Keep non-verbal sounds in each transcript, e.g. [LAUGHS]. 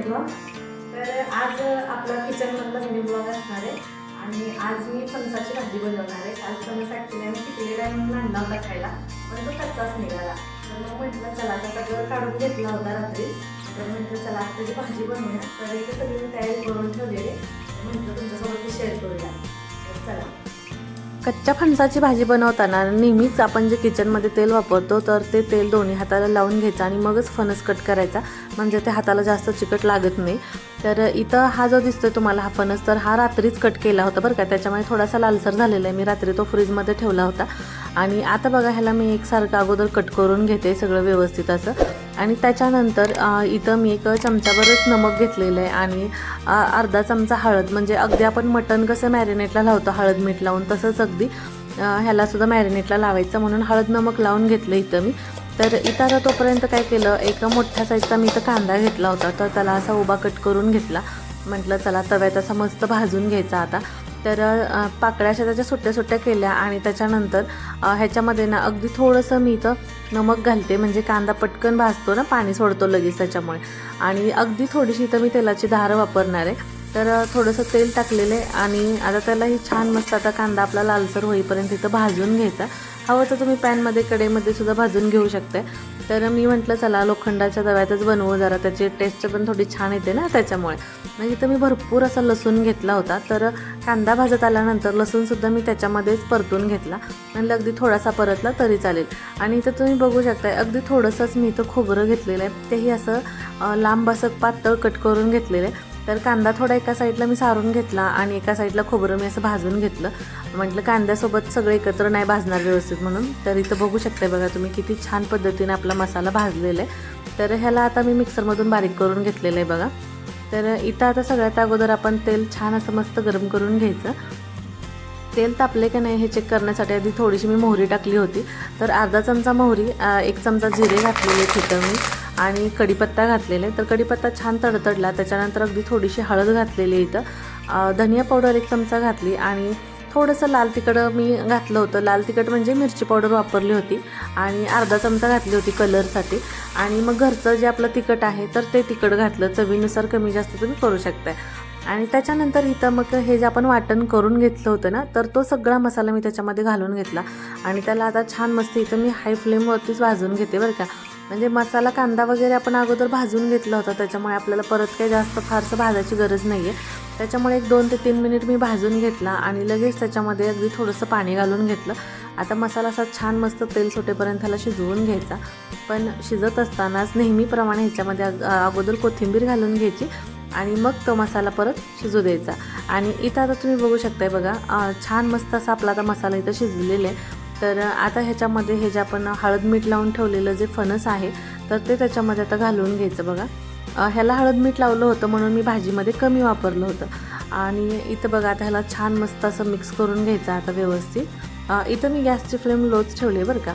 Blog तर आज आपला किचनमधला मिनी ब्लॉग असणार आहे. आणि आज मी फणसाची भाजी बनवणार आहे. आज फणस ॲक्च्युली आम्ही किती म्हणून आणला होता खायला. पण तो कच्चाच निघाला. तर मग म्हटलं चला आता सगळं काढून घेतला होता रात्री. तर म्हटलं चला आज त्याची भाजी बनवूया. तर इथे सगळी तयारी करून ठेवलेली म्हटलं तुमच्यासोबत शेअर करूया. तर चला. कच्च्या फणसाची भाजी बनवताना नेहमीच आपण जे किचनमध्ये तेल वापरतो तर ते तेल दोन्ही हाताला लावून घ्यायचं आणि मगच फणस कट करायचा. म्हणजे ते हाताला जास्त चिकट लागत नाही. तर इथं हा जो दिसतोय तुम्हाला हा फणस तर हा रात्रीच कट केला होता बरं का. त्याच्यामुळे थोडासा लालसर झालेला आहे. मी रात्री तो फ्रीजमध्ये ठेवला होता. आणि आता बघा ह्याला मी एकसारखं अगोदर कट करून घेते सगळं व्यवस्थित असं. आणि त्याच्यानंतर इथं मी एक चमचाभरच नमक घेतलेलं आहे आणि अर्धा चमचा हळद. म्हणजे अगदी आपण मटण कसं मॅरिनेटला लावतो हळद मीठ लावून तसंच अगदी ह्यालासुद्धा मॅरिनेटला लावायचं. म्हणून हळद नमक लावून घेतलं इथं मी. तर इथं आता तोपर्यंत काय केलं एक मोठ्या साईजचा मी इथं कांदा घेतला होता. तर त्याला असा उभा कट करून घेतला. म्हटलं चला तव्यात असा मस्त भाजून घ्यायचा आता. तर पाकळ्या अशा त्याच्या सुट्ट्या सुट्ट्या केल्या आणि त्याच्यानंतर ह्याच्यामध्ये ना अगदी थोडंसं मी इथं नमक घालते. म्हणजे कांदा पटकन भाजतो ना पाणी सोडतो लगेच त्याच्यामुळे. आणि अगदी थोडीशी इथं मी तेलाची धार वापरणार आहे. तर थोडंसं तेल टाकलेलं आहे आणि आता त्याला ही छान मस्त आता कांदा आपला लालसर होईपर्यंत इथं भाजून घ्यायचा. हवं तर तुम्ही पॅनमध्ये कडेमध्ये सुद्धा भाजून घेऊ शकते तर मी म्हटलं चला लोखंडाच्या तव्यातच बनवू जरा. त्याची टेस्ट पण थोडी छान येते ना त्याच्यामुळे. मग इथं मी भरपूर असा लसूण घेतला होता. तर कांदा भाजत आल्यानंतर लसूणसुद्धा मी त्याच्यामध्येच परतून घेतला. म्हणलं अगदी थोडासा परतला तरी चालेल. आणि इथं तुम्ही बघू शकताय अगदी थोडंसंच मी इथं खोबरं घेतलेलं आहे. तेही असं लांब असं पातळ कट करून घेतलेलं आहे. तर कांदा थोडा एका साईडला मी सारून घेतला आणि एका साईडला खोबरं मी असं भाजून घेतलं. म्हटलं कांद्यासोबत सगळं एकत्र नाही भाजणार व्यवस्थित म्हणून. तर इथं बघू शकते बघा तुम्ही किती छान पद्धतीने आपला मसाला भाजलेला आहे. तर ह्याला आता मी मिक्सरमधून बारीक करून घेतलेलं आहे बघा. तर इथं आता सगळ्यात अगोदर आपण तेल छान असं मस्त गरम करून घ्यायचं. तेल तापले की नाही हे चेक करण्यासाठी आधी थोडीशी मी मोहरी टाकली होती. तर अर्धा चमचा मोहरी एक चमचा जिरे घातलेले तिथं मी. आणि कढीपत्ता घातलेले. तर कढीपत्ता छान तडतडला. त्याच्यानंतर अगदी थोडीशी हळद घातलेली इथं. धनिया पावडर एक चमचा घातली आणि थोडंसं लाल तिखट मी घातलं होतं. लाल तिखट म्हणजे मिरची पावडर वापरली होती आणि अर्धा चमचा घातली होती कलरसाठी. आणि मग घरचं जे आपलं तिखट आहे तर ते तिखट घातलं. चवीनुसार कमी जास्त तुम्ही करू शकताय. आणि त्याच्यानंतर इथं मग हे जे आपण वाटण करून घेतलं होतं ना तर तो सगळा मसाला मी त्याच्यामध्ये घालून घेतला. आणि त्याला आता छान मस्त इथं मी हाय फ्लेमवरतीच भाजून घेते बरं का. म्हणजे मसाला कांदा वगैरे आपण अगोदर भाजून घेतला होता. त्याच्यामुळे आपल्याला परत काही जास्त फारसं भाजायची गरज नाही आहे त्याच्यामुळे एक दोन ते तीन मिनिट मी भाजून घेतला आणि लगेच त्याच्यामध्ये अगदी थोडंसं पाणी घालून घेतलं. आता मसाला असा छान मस्त तेल सुटेपर्यंत ह्याला शिजवून घ्यायचा. पण शिजत असतानाच नेहमीप्रमाणे ह्याच्यामध्ये अग- अगोदर कोथिंबीर घालून घ्यायची आणि मग तो मसाला परत शिजू द्यायचा. आणि इथं आता तुम्ही बघू शकताय बघा छान मस्त असा आपला आता मसाला इथं शिजलेला आहे. तर आता ह्याच्यामध्ये हे जे आपण हळद मीठ लावून ठेवलेलं जे फणस आहे तर ते त्याच्यामध्ये आता घालून घ्यायचं बघा. ह्याला हळद मीठ लावलं होतं म्हणून मी भाजीमध्ये कमी वापरलं होतं. आणि इथं बघा आता ह्याला छान मस्त असं मिक्स करून घ्यायचं आता व्यवस्थित. इथं मी गॅसची फ्लेम लोच ठेवली बरं का.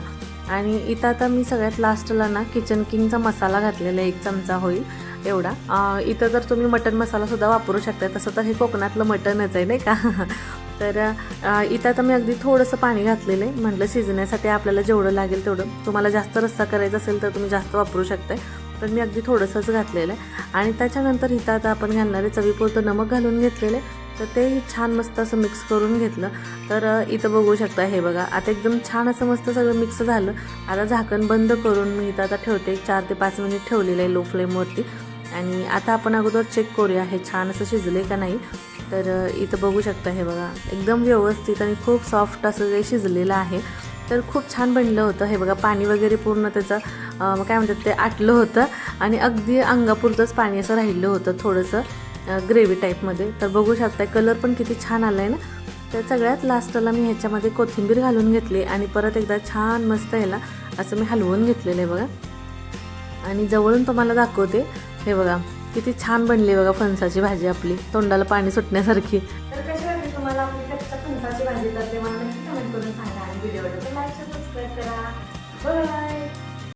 आणि इथं आता मी सगळ्यात लास्टला ना किचन किंगचा मसाला घातलेला आहे एक चमचा होईल एवढा. इथं जर तुम्ही मटन मसालासुद्धा वापरू शकता तसं तर हे कोकणातलं मटनच आहे नाही का? [LAUGHS] तर इथं आता मी अगदी थोडंसं पाणी घातलेलं आहे. म्हटलं शिजण्यासाठी आपल्याला जेवढं लागेल तेवढं. तुम्हाला जास्त रस्सा करायचा असेल तर तुम्ही जास्त वापरू शकताय. पण मी अगदी थोडंसंच घातलेलं आहे. आणि त्याच्यानंतर इथं आता आपण घालणारे चवीपुरतं नमक घालून घेतलेलं आहे. तर तेही छान मस्त असं मिक्स करून घेतलं. तर इथं बघू शकता हे बघा. आता एकदम छान असं मस्त सगळं मिक्स झालं. आता झाकण बंद करून मी इथं आता ठेवते. चार ते पाच मिनिट ठेवलेलं आहे लो फ्लेमवरती. आणि आता आपण अगोदर चेक करूया हे छान असं शिजले का नाही. तर इथं बघू शकता हे बघा. एकदम व्यवस्थित आणि खूप सॉफ्ट असं जे शिजलेलं आहे. तर खूप छान बनलं होतं. हे बघा पाणी वगैरे पूर्ण त्याचं काय म्हणतात ते आटलं होतं. आणि अगदी अंगापुरतंच पाणी असं राहिलं होतं थोडंसं ग्रेव्ही टाईपमध्ये तर बघू शकता कलर पण किती छान आला आहे ना. तर सगळ्यात लास्टला मी ह्याच्यामध्ये कोथिंबीर घालून घेतली आणि परत एकदा छान मस्त ह्याला असं मी हलवून घेतलेलं आहे बघा. आणि जवळून तुम्हाला दाखवते. हे बघा. किती छान बनली बघा फणसाची भाजी आपली. तोंडाला पाणी सुटण्यासारखी. तर कशी वाटली तुम्हाला आपली कच्च्या फणसाची भाजी? तर ते मला नक्की कमेंट करून सांगा आणि व्हिडिओ लाईक सबस्क्राईब करा. बाय